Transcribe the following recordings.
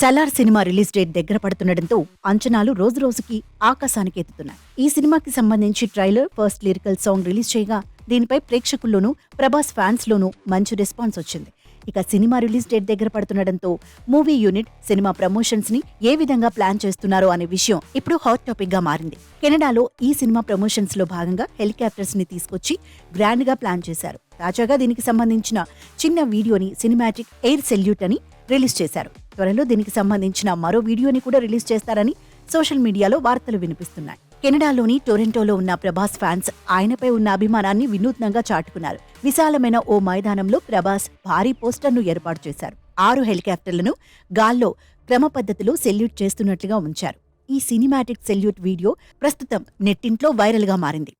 Salaar cinema release date దగ్గర పడుతుండటంతో అంచనాలు రోజు రోజుకి ఆకాశానికి ఎత్తుతున్నాయి. ఈ సినిమాకి సంబంధించి trailer first lyrical song release చేయగా దీనిపై ప్రేక్షకుల్లోనూ ప్రభాస్ ఫ్యాన్స్ లోనూ మంచి రెస్పాన్స్ వచ్చింది. ఇక సినిమా రిలీజ్ డేట్ దగ్గర పడుతుండటంతో మూవీ యూనిట్ సినిమా ప్రమోషన్స్ని ఏ విధంగా ప్లాన్ చేస్తున్నారో అనే విషయం ఇప్పుడు హాట్ టాపిక్గా మారింది. కెనడాలో ఈ సినిమా ప్రమోషన్స్లో భాగంగా హెలికాప్టర్స్ని తీసుకొచ్చి గ్రాండ్గా ప్లాన్ చేశారు. తాజాగా దీనికి సంబంధించిన చిన్న వీడియోని సినిమాటిక్ ఎయిర్ సెల్యూట్ అని రిలీజ్ చేశారు. త్వరలో దీనికి సంబంధించిన మరో వీడియోని కూడా రిలీజ్ చేస్తారని సోషల్ మీడియాలో వార్తలు వినిపిస్తున్నాయి. కెనడాలోని టొరెంటోలో ఉన్న ప్రభాస్ ఫ్యాన్స్ ఆయనపై ఉన్న అభిమానాన్ని వినూత్నంగా చాటుకున్నారు. విశాలమైన ఓ మైదానంలో ప్రభాస్ భారీ పోస్టర్ను ఏర్పాటు చేశారు. ఆరు హెలికాప్టర్లను గాల్లో క్రమ పద్ధతిలో సెల్యూట్ చేస్తున్నట్లుగా ఉంచారు. ఈ సినిమాటిక్ సెల్యూట్ వీడియో ప్రస్తుతం నెట్టింట్లో వైరల్గా మారింది.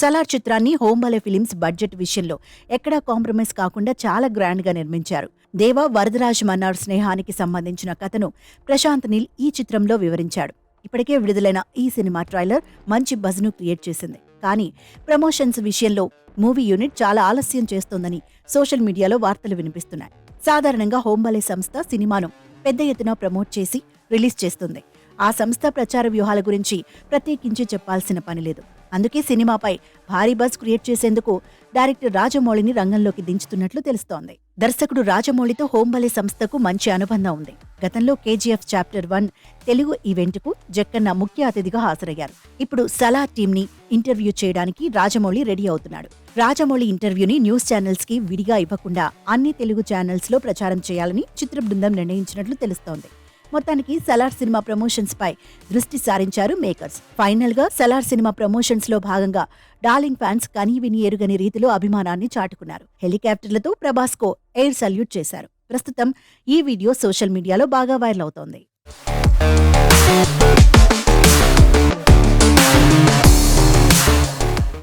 సలార్ చిత్రాన్ని హోంబలే ఫిలిమ్స్ బడ్జెట్ విషయంలో ఎక్కడా కాంప్రమైజ్ కాకుండా చాలా గ్రాండ్గా నిర్మించారు. దేవా వరదరాజ్ మన్నార్ స్నేహానికి సంబంధించిన కథను ప్రశాంత్ నీల్ ఈ చిత్రంలో వివరించాడు. ఇప్పటికే విడుదలైన ఈ సినిమా ట్రైలర్ మంచి బజ్ను క్రియేట్ చేసింది. కానీ ప్రమోషన్స్ విషయంలో మూవీ యూనిట్ చాలా ఆలస్యం చేస్తోందని సోషల్ మీడియాలో వార్తలు వినిపిస్తున్నాయి. సాధారణంగా హోంబలే సంస్థ సినిమాను పెద్ద ఎత్తున ప్రమోట్ చేసి రిలీజ్ చేస్తుంది. ఆ సంస్థ ప్రచార వ్యూహాల గురించి ప్రత్యేకించి చెప్పాల్సిన పని లేదు. అందుకే సినిమాపై భారీ బజ్ క్రియేట్ చేసేందుకు డైరెక్టర్ రాజమౌళిని రంగంలోకి దించుతున్నట్లు తెలుస్తోంది. దర్శకుడు రాజమౌళితో హోంబలే సంస్థకు మంచి అనుబంధం ఉంది. గతంలో కేజీఎఫ్ చాప్టర్ వన్ తెలుగు ఈవెంట్కు జక్కన్న ముఖ్య అతిథిగా హాజరయ్యారు. ఇప్పుడు సలా టీంని ఇంటర్వ్యూ చేయడానికి రాజమౌళి రెడీ అవుతున్నాడు. రాజమౌళి ఇంటర్వ్యూని న్యూస్ ఛానల్స్కి విడిగా ఇవ్వకుండా అన్ని తెలుగు ఛానల్స్లో ప్రచారం చేయాలని చిత్ర బృందం నిర్ణయించినట్లు తెలుస్తోంది. మొత్తానికి సలార్ సినిమా ప్రమోషన్స్ పై దృష్టి సారించారు మేకర్స్. ఫైనల్గా సలార్ సినిమా ప్రమోషన్స్లో భాగంగా డార్లింగ్ ఫ్యాన్స్ కనీ విని ఎరుగని రీతిలో అభిమానాన్ని చాటుకున్నారు. హెలికాప్టర్లతో ప్రభాస్ కో ఎయిర్ సల్యూట్ చేశారు. ప్రస్తుతం ఈ వీడియో సోషల్ మీడియాలో బాగా వైరల్ అవుతోంది.